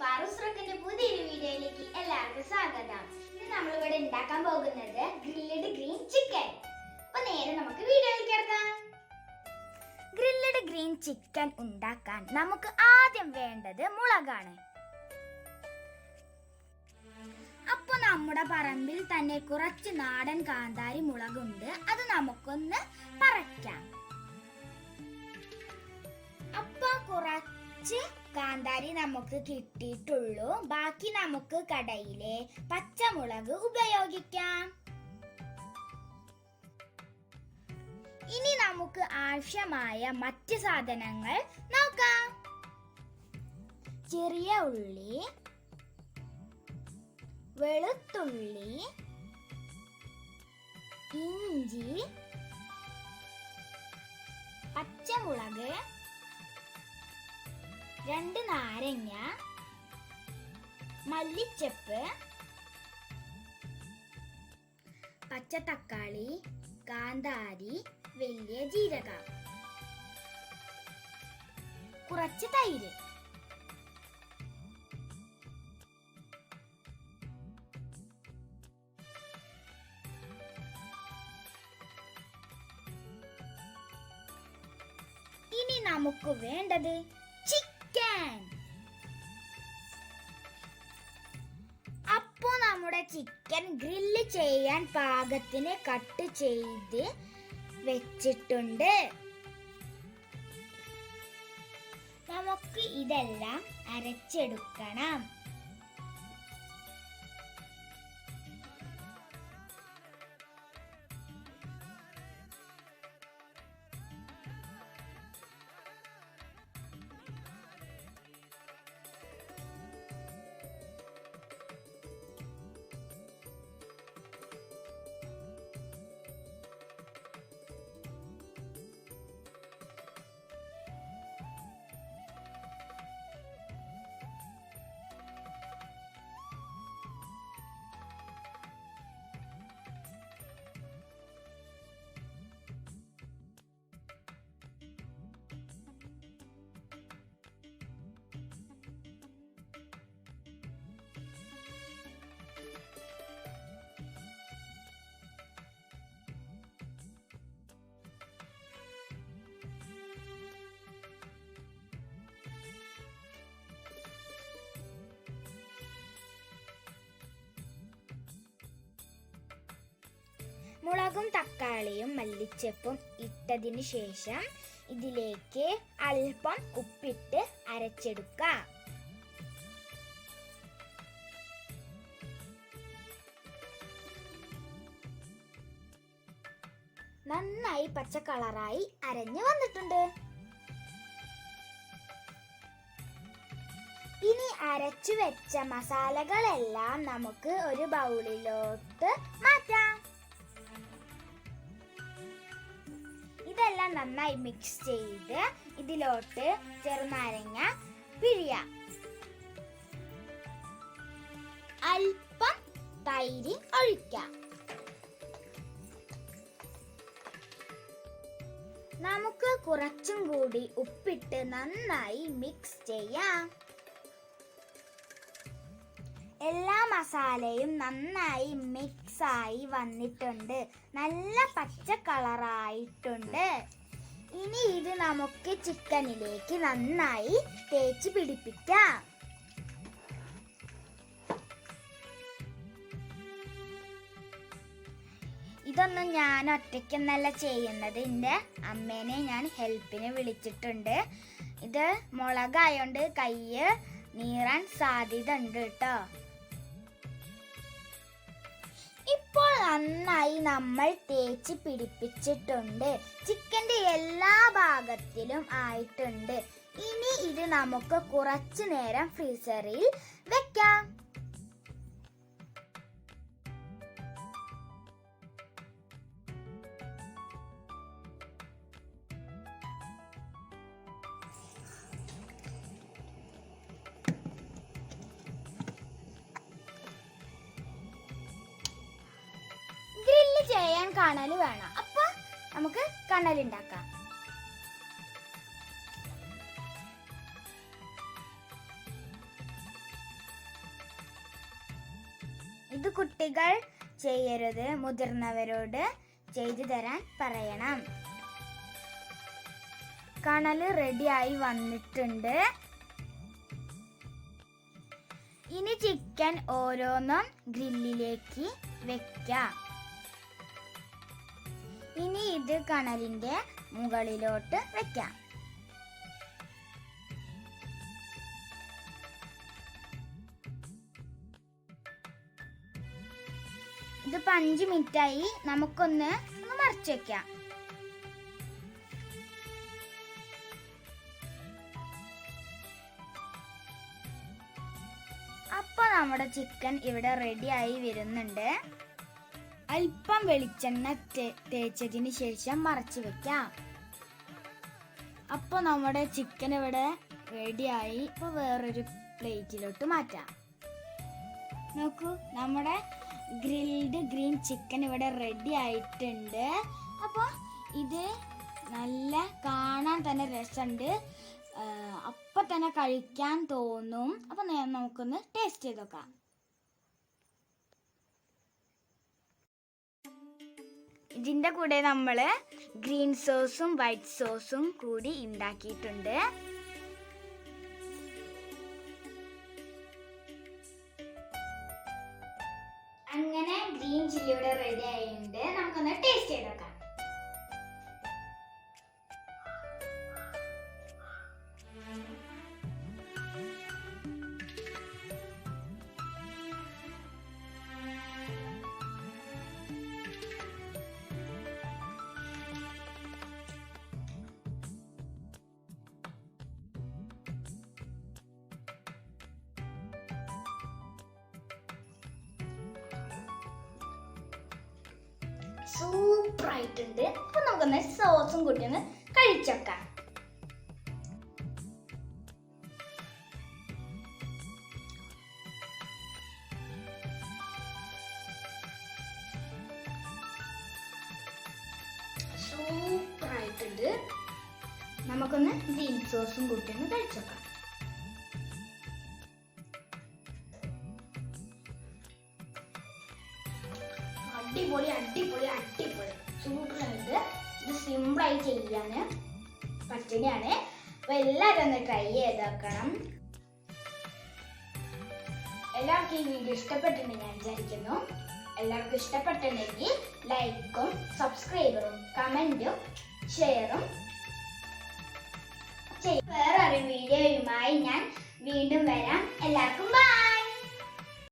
ഫാറൂസ് പുതിയൊരു വീഡിയോയിലേക്ക് എല്ലാവർക്കും സ്വാഗതം. ഇന്ന് നമ്മൾ ഇവിടെ ഉണ്ടാക്കാൻ പോകുന്നത് ഗ്രില്ലഡ് ഗ്രീൻ ചിക്കൻ അപ്പൊ നേരെ നമുക്ക് വീഡിയോയിലേക്ക് കിടക്കാം. ഗ്രില്ലഡ് ഗ്രീൻ ചിക്കൻ ഉണ്ടാക്കാൻ നമുക്ക് ആദ്യം വേണ്ടത് മുളകാണ്. അപ്പൊ നമ്മുടെ പറമ്പിൽ തന്നെ കുറച്ച് നാടൻ കാന്താരി മുളകുണ്ട്. അത് നമുക്കൊന്ന് പറയ്ക്കാം അപ്പൊ കുറച്ച് കാന്താരി നമുക്ക് കിട്ടിയിട്ടുള്ളൂ. ബാക്കി നമുക്ക് കടയിലെ പച്ചമുളക് ഉപയോഗിക്കാം. ഇനി നമുക്ക് ആവശ്യമായ മറ്റ് സാധനങ്ങൾ നോക്കാം. ചെറിയ ഉള്ളി വെളുത്തുള്ളി ഇഞ്ചി പച്ചമുളക് രണ്ട് നാരങ്ങ മല്ലിച്ചപ്പ് പച്ച തക്കാളി കാന്താരി വലിയ ജീരക. കുറച്ച് തൈര്. ഇനി നമുക്ക് വേണ്ടത് ഗ്രില്ല് ചെയ്യാൻ പാകത്തിന് കട്ട് ചെയ്ത് വെച്ചിട്ടുണ്ട്. നമുക്ക് ഇതെല്ലാം അരച്ചെടുക്കണം. മുളകും തക്കാളിയും മല്ലിച്ചപ്പും ഇട്ടതിന് ശേഷം ഇതിലേക്ക് അല്പം ഉപ്പിട്ട് അരച്ചെടുക്കാം. നന്നായി പച്ച കളറായി അരഞ്ഞു വന്നിട്ടുണ്ട്. ഇനി അരച്ചു വെച്ച മസാലകളെല്ലാം നമുക്ക് ഒരു ബൗളിലോട്ട് മാറ്റാം. ഇതെല്ലാം നന്നായി മിക്സ് ചെയ്ത് ഇതിലോട്ട് ചെറുനാരങ്ങ പിഴിയ. അല്പം തൈര് ഒഴിക്കാം. നമുക്ക് കുറച്ചും കൂടി ഉപ്പിട്ട് നന്നായി മിക്സ് ചെയ്യാം. എല്ലാ മസാലയും നന്നായി മിക്സായി വന്നിട്ടുണ്ട്. നല്ല പച്ച കളറായിട്ടുണ്ട് ഇനി ഇത് നമുക്ക് ചിക്കനിലേക്ക് നന്നായി തേച്ച് പിടിപ്പിക്കാം. ഇതൊന്നും ഞാൻ ഒറ്റയ്ക്കൊന്നല്ല ചെയ്യുന്നത്. എന്റെ അമ്മേനെ ഞാൻ ഹെൽപ്പിന് വിളിച്ചിട്ടുണ്ട്. ഇത് മുളകായോണ്ട് കയ്യ് നീറാൻ സാധ്യത ഉണ്ട് കേട്ടോ. നന്നായി നമ്മൾ തേച്ച് പിടിപ്പിച്ചിട്ടുണ്ട്. ചിക്കന്റെ എല്ലാ ഭാഗത്തിലും ആയിട്ടുണ്ട്. ഇനി ഇത് നമുക്ക് കുറച്ചു നേരം ഫ്രീസറിൽ വെക്കാം. ചെയ്യാൻ കണൽ വേണം. അപ്പൊ നമുക്ക് കണൽ ഉണ്ടാക്കാം ഇത് കുട്ടികൾ ചെയ്യരുത് മുതിർന്നവരോട് ചെയ്തു തരാൻ പറയണം. കണൽ റെഡിയായി വന്നിട്ടുണ്ട്. ഇനി ചിക്കൻ ഓരോന്നും ഗ്രില്ലിലേക്ക് വെക്കാം. ഇനി ഇത് കണലിന്റെ മുകളിലോട്ട് വെക്കാം. ഇതിപ്പോ അഞ്ച് മിനിറ്റായി. നമുക്കൊന്ന് മറിച്ച് വെക്കാം. അപ്പൊ നമ്മുടെ ചിക്കൻ ഇവിടെ റെഡി ആയി വരുന്നുണ്ട്. അല്പം വെളിച്ചെണ്ണ തേച്ചതിന് ശേഷം മറച്ചു വെക്കാം. അപ്പോൾ നമ്മുടെ ചിക്കൻ ഇവിടെ റെഡിയായി ഇപ്പോൾ വേറൊരു പ്ലേറ്റിലോട്ട് മാറ്റാം. നോക്കൂ നമ്മുടെ ഗ്രിൽഡ് ഗ്രീൻ ചിക്കൻ ഇവിടെ റെഡി ആയിട്ടുണ്ട്. അപ്പോൾ ഇത് നല്ല കാണാൻ തന്നെ രസമുണ്ട്. അപ്പം തന്നെ കഴിക്കാൻ തോന്നും. അപ്പം നമുക്കൊന്ന് ടേസ്റ്റ് ചെയ്ത് നോക്കാം. ഇതിന്റെ കൂടെ നമ്മൾ ഗ്രീൻ സോസും വൈറ്റ് സോസും കൂടി ഉണ്ടാക്കിയിട്ടുണ്ട് അങ്ങനെ ഗ്രീൻ ചില്ലിയുടെ റെഡി ആയിട്ടുണ്ട്. നമുക്കൊന്ന് ടേസ്റ്റ് ചെയ്ത് നോക്കാം. സൂപ്പർ ആയിട്ടുണ്ട് അപ്പൊ നമുക്കൊന്ന് സോസും കൂട്ടി ഒന്ന് കഴിച്ചേക്കാം സൂപ്പർ ആയിട്ടുണ്ട് നമുക്കൊന്ന് ഗ്രീൻ സോസും കൂട്ടി ഒന്ന് കഴിച്ചേക്കാം അടിപൊളി അടിപൊളി അടിപൊളി. സൂപ്പറായിട്ട് ഇത് സിമ്പിളായി ചെയ്യാൻ പറ്റുകയാണ് അപ്പൊ എല്ലാവരും ഒന്ന് ട്രൈ ചെയ്ത് നോക്കണം. എല്ലാവർക്കും ഈ വീഡിയോ ഇഷ്ടപ്പെട്ടിട്ടുണ്ട് ഞാൻ വിചാരിക്കുന്നു. എല്ലാവർക്കും ഇഷ്ടപ്പെട്ടിട്ടുണ്ടെങ്കിൽ ലൈക്കും സബ്സ്ക്രൈബറും കമന്റും ഷെയറും വേറെ ഒരു വീഡിയോയുമായി ഞാൻ വീണ്ടും വരാം. എല്ലാവർക്കും bye.